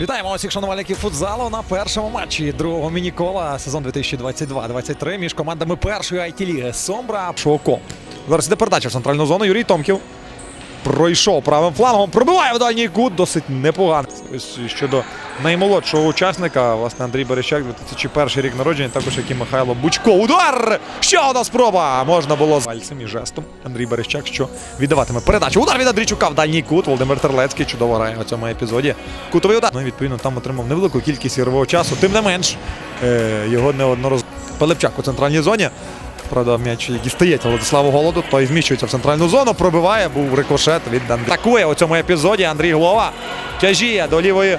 Вітаємо усіх шанувальників футзалу на першому матчі другого міні-кола сезон 2022-23 між командами першої IT-ліги Сомбра Шоко. Зараз іде передача в центральну зону. Юрій Томків пройшов правим флангом, пробиває в дальній кут, досить непогано. Щодо наймолодшого учасника, власне, Андрій Берещак, 2001 рік народження, також як і Михайло Бучко. Удар! Ще одна спроба! Можна було з пальцем і жестом. Андрій Берещак, що віддаватиме передачу. Удар від Андрійчука в дальній кут. Володимир Терлецький чудово грає у цьому епізоді. Кутовий удар. Ну відповідно там отримав невелику кількість ігрового часу. Тим не менш, е, його неодноразово Пилипчак у центральній зоні. Правда, м'яч дістається Владиславу Голоду, той вміщується в центральну зону, пробиває, був рикошет від Андрія. Атакує у цьому епізоді Андрій Глова. Тяжіє до лівої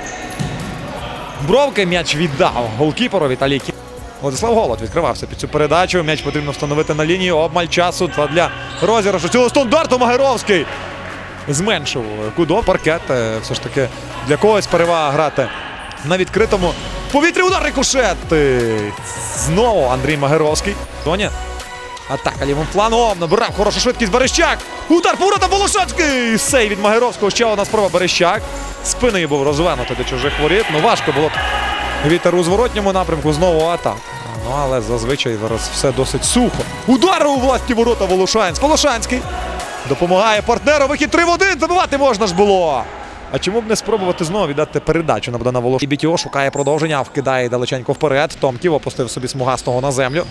бровки. М'яч віддав голкіперу Віталій Кі. Владислав Голод відкривався під цю передачу. М'яч потрібно встановити на лінію. Обмаль часу та для розіграшу цього стандарту Магеровський зменшив кудо. Паркет е, все ж таки для когось перевага грати на відкритому повітрі. Удар рикошет. Е, Знову Андрій Магеровський. Тоня. Атака лівим флангом. Набирав хорошу швидкість Берещак. Удар поворота Волошацький. Сей від Магеровського. Ще одна спроба Берещак. Спиною був розвернутий до чужих воріт. Ну важко було вітер у зворотньому напрямку. Знову атака. Ну але зазвичай зараз все досить сухо. Удар у власні ворота Волошанськ. Волошанський. Допомагає партнеру. Вихід 3 в 1. Забивати можна ж було. А чому б не спробувати знову віддати передачу на Богдана Волош? І Бітіо шукає продовження, вкидає далеченько вперед. Томків опустив собі смугастого на землю.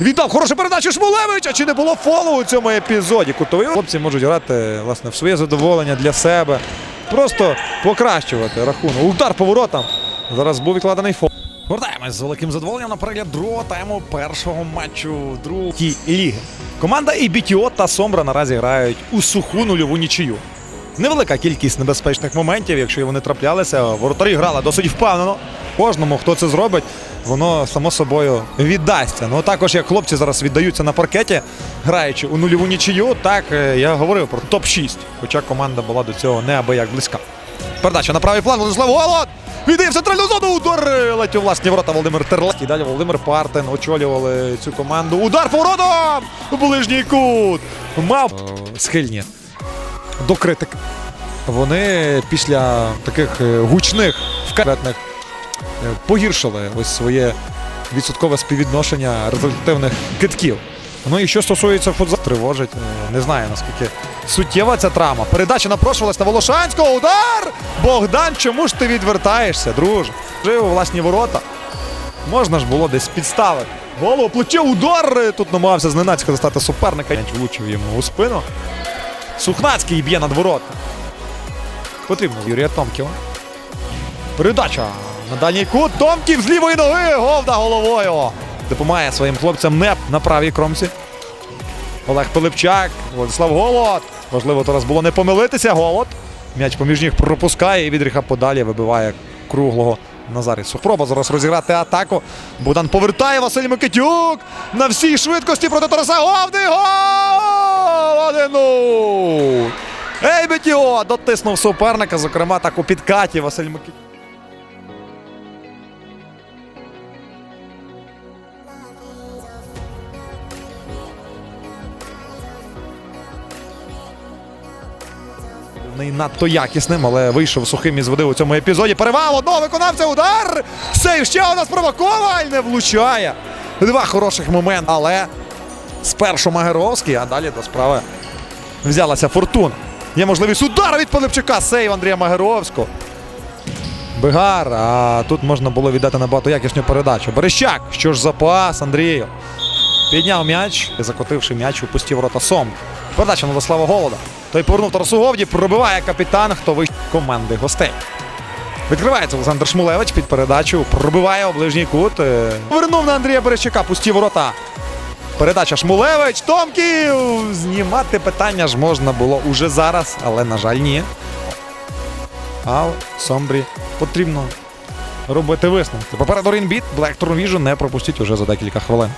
Віддав хорошу передачу Шмулевич, а чи не було фолу у цьому епізоді? Кутові хлопці можуть грати власне в своє задоволення для себе. Просто покращувати рахунок. Удар по воротам. Зараз був відкладений фол. Вертаємось з великим задоволенням на перегляд другого тайму першого матчу другої ліги. Команда і BTO та Сомбра наразі грають у суху нульову нічию. Невелика кількість небезпечних моментів, якщо вони траплялися. Воротарі грали досить впевнено. Кожному, хто це зробить, воно само собою віддасться. Ну також як хлопці зараз віддаються на паркеті, граючи у нульову нічию, так е, я говорив про топ-6. Хоча команда була до цього неабияк близька. Передача на правий план. Владислав Голод! Віддає в центральну зону. Удар летів у власні ворота Володимир Терлецький. Далі Володимир Партин очолювали цю команду. Удар поворотом! Ближній кут. Мав е, схильні до критик. Вони після таких е, гучних вкаретних е, погіршили ось своє відсоткове співвідношення результативних китків. Ну і що стосується футзалу, тривожить. е, Не знаю наскільки суттєва ця травма. Передача напрошувалась на Волошанського. Удар! Богдан, чому ж ти відвертаєшся, друже? Жив у власні ворота. Можна ж було десь підставити. Голову плече, удар! Е, Тут намагався зненацька достати суперника. М'яч влучив йому у спину. Сухнацький б'є над ворота. Потрібно Юрія Томківа. Передача на дальній кут. Томків з лівої ноги. Говда головою. Допомагає своїм хлопцям не на правій кромці. Олег Пилипчак. Владислав Голод. Важливо зараз було не помилитися. Голод. М'яч поміж ніг пропускає і відріха подалі вибиває круглого Назарій Спроба зараз розіграти атаку. Богдан повертає Василь Микитюк на всій швидкості проти Тараса Говди. Гол! Ей, Бетіо! Дотиснув суперника, зокрема так у підкаті Василь Микитюк. Не надто якісним, але вийшов сухим із води у цьому епізоді. Перевал одного виконавця. Удар! Сейв ще одна спроба. Коваль не влучає. Два хороших моменти, але спершу Магеровський, а далі до справи взялася фортуна. Є можливість удара від Пилипчука. Сейв Андрія Магеровського. Бигар, а тут можна було віддати набагато якісну передачу. Берещак, що ж за пас Андрію. Підняв м'яч, закотивши м'яч у пусті ворота Сом. Передача Владислава Голода. Той повернув Тарасу Говді, пробиває капітан, хто вище команди гостей. Відкривається Олександр Шмулевич під передачу, пробиває у ближній кут. е, Повернув на Андрія Берещака, пусті ворота. Передача Шмулевич, Томків! Знімати питання ж можна було уже зараз, але, на жаль, ні. А Сомбрі потрібно робити висновки. Попереду Рінбіт, Black Turn Vision не пропустіть уже за декілька хвилин.